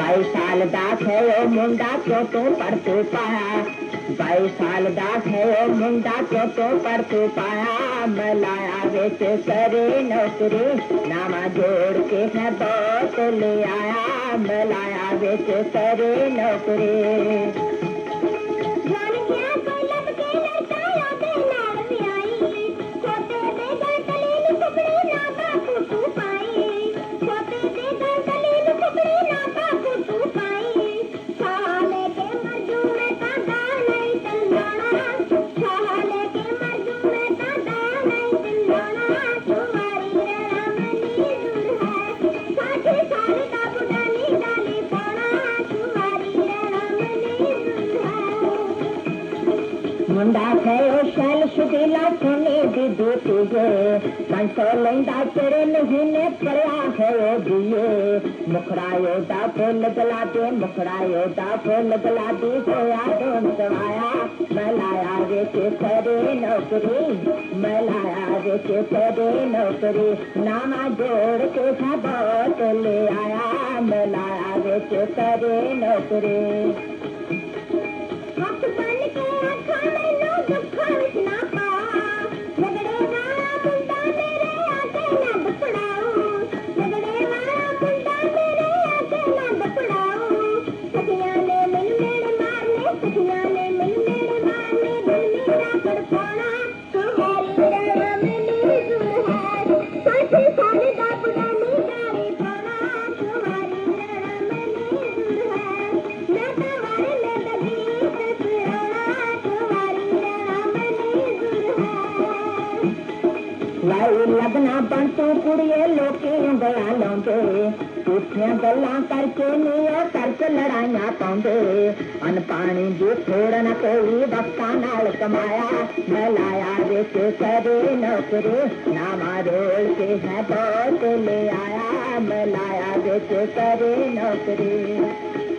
By साल दास है ओ मुंडा क्यों तो पर पाया बाई साल दास है ओ मुंडा क्यों तो पर पाया मलाया बेच करे नौकरी, नामा जोड़ के मैं बहुत ले आया। मलाया बेच करे नौकरी। Música मुंडा कयो शैल सुखीला कने दी दूते गे संतो लंदा तेरे नहिने परया कयो दिए मुखड़ायो ता फूल दे मुखड़ायो ता फूल गला तो नवाया मैं लाया रे के तेरे नौकरी, मैं लाया रे के तेरे नौकरी। नामा जोड़ के सबत ले आया, मैं लाया के तेरे नौकरी। लगना बंटू कुड़िए लोके बयालों के झूठिया गल्ला करके नीया करके लड़ाइया पाते अन पानी जो थोड़ा कोई भक्ता नाल कमाया फैलाया देखे करे नौकरी नामा रोल के है बहुत ले आया मिलाया देखे करे नौकरी